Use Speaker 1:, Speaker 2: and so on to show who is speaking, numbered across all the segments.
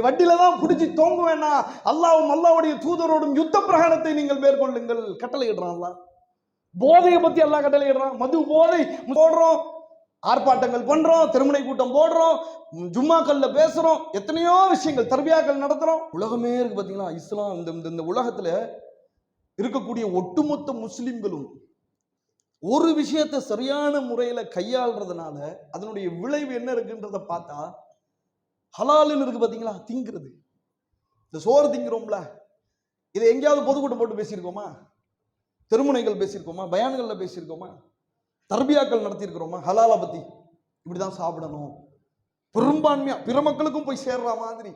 Speaker 1: வட்டியில தான் பிடிச்சி தோங்க வேணாம் அல்லாவும் அல்லாவுடைய தூதரோடும் யுத்த பிரகாரத்தை நீங்கள் மேற்கொள்ளுங்கள். கட்டளையிடுறான் போதையை பத்தி எல்லாம் கட்டளையிடுறான். மது போதை போடுறோம். ஆர்ப்பாட்டங்கள் பண்றோம். திருமணை கூட்டம் போடுறோம். ஜும்மாக்கள்ல பேசுறோம். எத்தனையோ விஷயங்கள் தர்பியாக்கள் நடத்துறோம். உலகமே இருக்கு பாத்தீங்களா? இஸ்லாம் இந்த இந்த- இந்த உலகத்துல இருக்கக்கூடிய ஒட்டுமொத்த முஸ்லிம்களும் ஒரு விஷயத்தை சரியான முறையில கையாளுறதுனால அதனுடைய விளைவு என்ன இருக்குன்றத பார்த்தா ஹலாலுன்னு இருக்கு பார்த்தீங்களா திங்கிறது. இந்த சோறு திங்கிறோம்ல. இதை எங்கேயாவது பொதுக்கூட்டம் போட்டு பேசியிருக்கோமா? திருமுனைகள் பேசியிருக்கோமா? பயான்களில் பேசியிருக்கோமா? தர்பியாக்கள் நடத்தியிருக்கிறோமா? ஹலாலை பற்றி இப்படி தான் சாப்பிடணும். பெரும்பான்மையாக பிற மக்களுக்கும் போய் சேர்ற மாதிரி.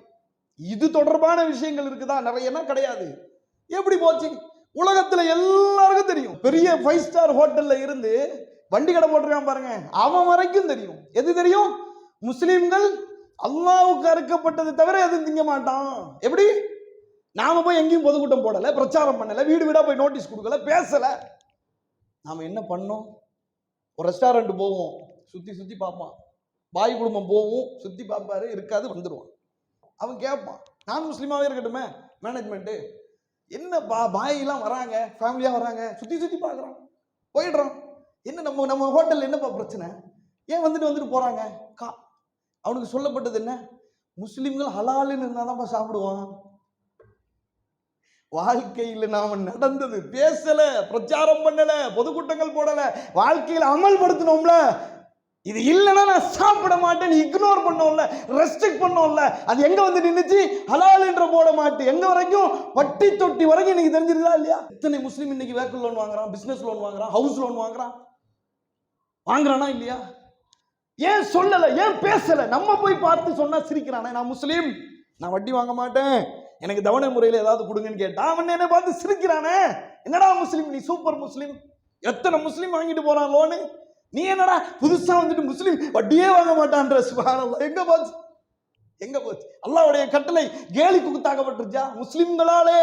Speaker 1: இது தொடர்பான விஷயங்கள் இருக்குதா? நிறையனா கிடையாது. எப்படி போச்சு? உலகத்துல எல்லாருக்கும் தெரியும். பெரிய ஃபைவ் ஸ்டார் ஹோட்டல்ல இருந்து வண்டி கடை போட்டிருக்கான் பாருங்க. அவன் வரைக்கும் தெரியும். எது தெரியும்? முஸ்லீம்கள் அல்லாவுக்கு அறுக்கப்பட்டது தவிர எதுவும் திங்க மாட்டான். எப்படி? நாம போய் எங்கேயும் பொதுக்கூட்டம் போடல பிரச்சாரம் பண்ணல வீடு வீடா போய் நோட்டீஸ் கொடுக்கல பேசல. நாம என்ன பண்ணோம்? ஒரு ரெஸ்டாரண்ட் போவோம் சுத்தி சுத்தி பார்ப்பான். பாய் குடும்பம் போவோம் சுத்தி பார்ப்பாரு இருக்காது வந்துடுவான் அவன் கேட்பான் நான் முஸ்லீமாவே இருக்கட்டுமே மேனேஜ்மெண்ட்டு என்ன பா பாயெல்லாம் வராங்க ஃபேமிலியாக வராங்க சுற்றி சுற்றி பார்க்குறான் போயிடுறான். என்ன நம்ம நம்ம ஹோட்டலில் என்னப்பா பிரச்சனை? ஏன் வந்துட்டு வந்துட்டு போகிறாங்க கா அவனுக்கு சொல்லப்பட்டது என்ன? முஸ்லீம்கள் ஹலாலுன்னு இருந்தால் தான்ப்பா சாப்பிடுவான். வாழ்க்கையில் நாம் நடந்தது பேசலை பிரச்சாரம் பண்ணலை பொதுக்கூட்டங்கள் போடலை வாழ்க்கையில் அமல்படுத்தினோம்ல. இது இல்லைன்னா நான் சாப்பிட மாட்டேன் இக்னோர் பண்ணோம்ல ரெஸ்ட்ரிக்ட் பண்ணோம்ல. அது எங்க வந்து நின்றுச்சு ஹலால் என்ற போட மாட்டு. எங்க வரைக்கும்? வட்டி தொட்டி வரைக்கும் இன்னைக்கு தெரிஞ்சிருதா இல்லையா? இத்தனை முஸ்லீம் இன்னைக்கு வேக்கல் லோன் வாங்குறான் பிசினஸ் லோன் வாங்குறான் ஹவுஸ் லோன் வாங்குறான். வாங்குறானா இல்லையா? ஏன் சொல்லல ஏன் பேசல? நம்ம போய் பார்த்து சொன்னா சிரிக்கிறானே நான் முஸ்லீம். நான் வட்டி வாங்க மாட்டேன். எனக்கு தவணை முறையில் ஏதாவது கொடுங்கன்னு கேட்டா அவன் என்ன பார்த்து சிரிக்கிறானே. என்னடா முஸ்லீம் நீ சூப்பர் முஸ்லீம். எத்தனை முஸ்லீம் வாங்கிட்டு போறான் லோனு? நீ என்னடா புதுசா வந்துட்டு முஸ்லீம்? வட்டியே வாங்க மாட்டான்ற சுபானல்லாஹ். எங்க போச்சு? எங்க போச்சு? அல்லாவுடைய கட்டளை கேலி குத்தாக்கப்பட்டுருச்சா முஸ்லிம்களாலே.